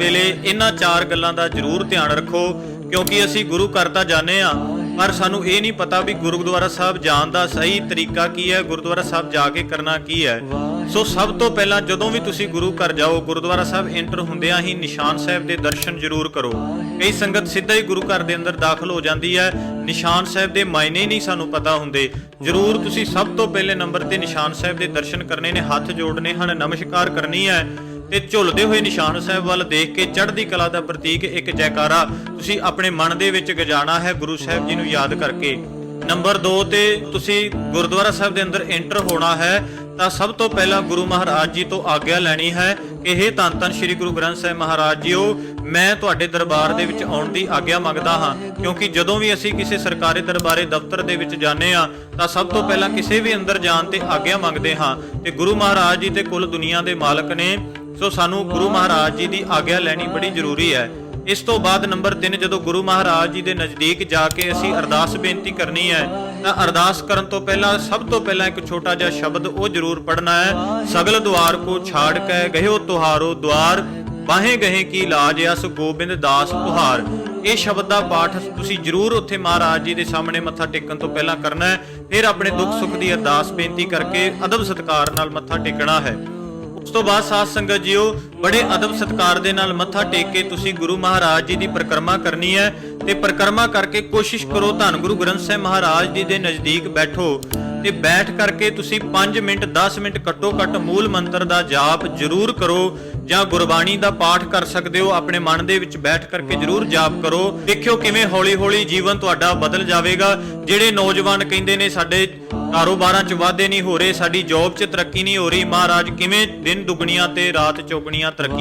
ਵੇਲੇ ਇਹਨਾਂ ਚਾਰ ਗੱਲਾਂ ਦਾ ਜ਼ਰੂਰ ਧਿਆਨ ਰੱਖੋ, ਕਿਉਂਕਿ ਅਸੀਂ ਗੁਰੂ ਘਰ ਤਾਂ ਜਾਂਦੇ ਆ ਪਰ ਸਾਨੂੰ ਇਹ ਨਹੀਂ ਪਤਾ ਵੀ ਗੁਰਦੁਆਰਾ ਸਾਹਿਬ ਜਾਣ ਦਾ ਸਹੀ ਤਰੀਕਾ ਕੀ ਹੈ, ਗੁਰਦੁਆਰਾ ਸਾਹਿਬ ਜਾ ਕੇ ਕਰਨਾ ਕੀ ਹੈ। ਸੋ ਸਭ ਤੋਂ ਪਹਿਲਾਂ ਜਦੋਂ ਵੀ ਤੁਸੀਂ ਗੁਰੂ ਘਰ ਜਾਓ, ਗੁਰਦੁਆਰਾ ਸਾਹਿਬ ਐਂਟਰ ਹੁੰਦਿਆਂ ਹੀ ਨਿਸ਼ਾਨ ਸਾਹਿਬ ਦੇ ਦਰਸ਼ਨ ਜ਼ਰੂਰ ਕਰੋ। ਕਈ ਸੰਗਤ ਸਿੱਧਾ ਹੀ ਗੁਰੂ ਘਰ ਦੇ ਅੰਦਰ ਦਾਖਲ ਹੋ ਜਾਂਦੀ ਹੈ। ਨਿਸ਼ਾਨ ਸਾਹਿਬ ਦੇ ਮਾਇਨੇ ਨਹੀਂ ਸਾਨੂੰ ਪਤਾ ਹੁੰਦੇ। ਜ਼ਰੂਰ ਤੁਸੀਂ ਸਭ ਤੋਂ ਪਹਿਲੇ ਨੰਬਰ ਤੇ ਨਿਸ਼ਾਨ ਸਾਹਿਬ ਦੇ ਦਰਸ਼ਨ ਕਰਨੇ ਨੇ, ਹੱਥ ਜੋੜਨੇ ਹਨ, ਨਮਸਕਾਰ ਕਰਨੀ ਹੈ। ਤੇ ਝੁੱਲਦੇ ਹੋਏ ਨਿਸ਼ਾਨ ਸਾਹਿਬ ਵੱਲ ਦੇਖ ਕੇ ਚੜ੍ਹਦੀ ਕਲਾ ਦਾ ਪ੍ਰਤੀਕ ਇੱਕ ਜੈਕਾਰਾ, ਤੁਸੀਂ ਆਪਣੇ ਮਨ ਦੇ ਵਿੱਚ ਗਜਾਣਾ ਹੈ ਗੁਰੂ ਸਾਹਿਬ ਜੀ ਨੂੰ ਯਾਦ ਕਰਕੇ। ਨੰਬਰ 2 ਤੇ ਤੁਸੀਂ ਗੁਰਦੁਆਰਾ ਸਾਹਿਬ ਦੇ ਅੰਦਰ ਐਂਟਰ ਹੋਣਾ ਹੈ, ਤਾਂ ਸਭ ਤੋਂ ਪਹਿਲਾਂ ਗੁਰੂ ਮਹਾਰਾਜ ਜੀ ਤੋਂ ਆਗਿਆ ਲੈਣੀ ਹੈ ਕਿ ਇਹ ਧੰਨ ਧੰਨ ਸ੍ਰੀ ਗੁਰੂ ਗ੍ਰੰਥ ਸਾਹਿਬ ਮਹਾਰਾਜ ਜੀਓ, ਮੈਂ ਤੁਹਾਡੇ ਦਰਬਾਰ ਦੇ ਵਿੱਚ ਆਉਣ ਦੀ ਆਗਿਆ ਮੰਗਦਾ ਹਾਂ, ਕਿਉਂਕਿ ਜਦੋਂ ਵੀ ਅਸੀਂ ਕਿਸੇ ਸਰਕਾਰੀ ਦਰਬਾਰੇ ਦਫ਼ਤਰ ਦੇ ਵਿੱਚ ਜਾਂਦੇ ਆ ਤਾਂ ਸਭ ਤੋਂ ਪਹਿਲਾਂ ਕਿਸੇ ਵੀ ਅੰਦਰ ਜਾਣ ਤੇ ਆਗਿਆ ਮੰਗਦੇ ਹਾਂ। ਤੇ ਗੁਰੂ ਮਹਾਰਾਜ ਜੀ ਤੇ ਕੁੱਲ ਦੁਨੀਆ ਦੇ ਮਾਲਕ ਨੇ ਸੋ ਸਾਨੂੰ ਗੁਰੂ ਮਹਾਰਾਜ ਜੀ ਦੀ ਆਗਿਆ ਲੈਣੀ ਬੜੀ ਜ਼ਰੂਰੀ ਹੈ। ਇਸ ਤੋਂ ਬਾਅਦ ਨੰਬਰ 3 ਜਦੋਂ ਗੁਰੂ ਮਹਾਰਾਜ ਜੀ ਦੇ ਨਜ਼ਦੀਕ ਜਾ ਕੇ ਅਸੀਂ ਅਰਦਾਸ ਬੇਨਤੀ ਕਰਨੀ ਹੈ, ਤਾਂ ਅਰਦਾਸ ਕਰਨ ਤੋਂ ਪਹਿਲਾਂ, ਸਭ ਤੋਂ ਪਹਿਲਾਂ ਇੱਕ ਛੋਟਾ ਜਿਹਾ ਸ਼ਬਦ ਉਹ ਜ਼ਰੂਰ ਪੜਨਾ ਹੈ। ਸਗਲ ਦੁਆਰ ਕੋ ਛਾੜ ਕੇ ਗਹਿਓ ਤੁਹਾਰੋ ਦੁਆਰ, ਬਾਹੇ ਗਏ ਕੀ ਲਾਜ ਅਸ ਗੋਬਿੰਦ ਦਾਸ ਤੁਹਾਰ। ਇਹ ਸ਼ਬਦ ਦਾ ਪਾਠ ਤੁਸੀਂ ਜ਼ਰੂਰ ਉੱਥੇ ਮਹਾਰਾਜ ਜੀ ਦੇ ਸਾਹਮਣੇ ਮੱਥਾ ਟੇਕਣ ਤੋਂ ਪਹਿਲਾਂ ਕਰਨਾ ਹੈ। ਫਿਰ ਆਪਣੇ ਦੁੱਖ ਸੁੱਖ ਦੀ ਅਰਦਾਸ ਬੇਨਤੀ ਕਰਕੇ ਅਦਬ ਸਤਕਾਰ ਨਾਲ ਮੱਥਾ ਟੇਕਣਾ ਹੈ। ਉਸ ਤੋਂ ਬਾਅਦ ਸਾਧ ਸੰਗਤ ਜੀਓ, ਬੜੇ ਅਦਬ ਸਤਕਾਰ ਦੇ ਨਾਲ ਮੱਥਾ ਟੇਕ ਕੇ ਤੁਸੀਂ ਗੁਰੂ ਮਹਾਰਾਜ ਜੀ ਦੀ ਪਰਿਕਰਮਾ ਕਰਨੀ ਹੈ ਤੇ ਪਰਿਕਰਮਾ ਕਰਕੇ ਕੋਸ਼ਿਸ਼ ਕਰੋ ਧੰਨ ਗੁਰੂ ਗ੍ਰੰਥ ਸਾਹਿਬ ਮਹਾਰਾਜ ਜੀ ਦੇ ਨਜ਼ਦੀਕ ਬੈਠੋ। ਤੇ ਬੈਠ ਕਰਕੇ ਤੁਸੀਂ 5 ਮਿੰਟ 10 ਮਿੰਟ ਘੱਟੋ ਘੱਟ ਮੂਲ ਮੰਤਰ ਦਾ ਜਾਪ ਜ਼ਰੂਰ ਕਰੋ ਜਾਂ ਗੁਰਬਾਣੀ ਦਾ ਪਾਠ ਕਰ ਸਕਦੇ ਹੋ। ਆਪਣੇ ਮਨ ਦੇ ਵਿੱਚ ਬੈਠ ਕਰਕੇ ਜ਼ਰੂਰ ਜਾਪ ਕਰੋ। ਦੇਖਿਓ ਕਿਵੇਂ ਹੌਲੀ-ਹੌਲੀ ਜੀਵਨ ਤੁਹਾਡਾ ਬਦਲ ਜਾਵੇਗਾ। ਜਿਹੜੇ ਨੌਜਵਾਨ ਕਹਿੰਦੇ ਨੇ, ਸਾਡੇ ਕਾਰੋਬਾਰਾਂ 'ਚ ਵਾਧੇ ਨਹੀਂ ਹੋ ਰਹੇ, ਸਾਡੀ ਜੌਬ 'ਚ ਤਰੱਕੀ ਨਹੀਂ ਹੋ ਰਹੀ। ਮਹਾਰਾਜ ਕਿਵੇਂ ਦਿਨ ਦੁਗਣੀਆਂ ਤੇ ਰਾਤ ਚੌਗਣੀਆਂ ਤਰੱਕੀ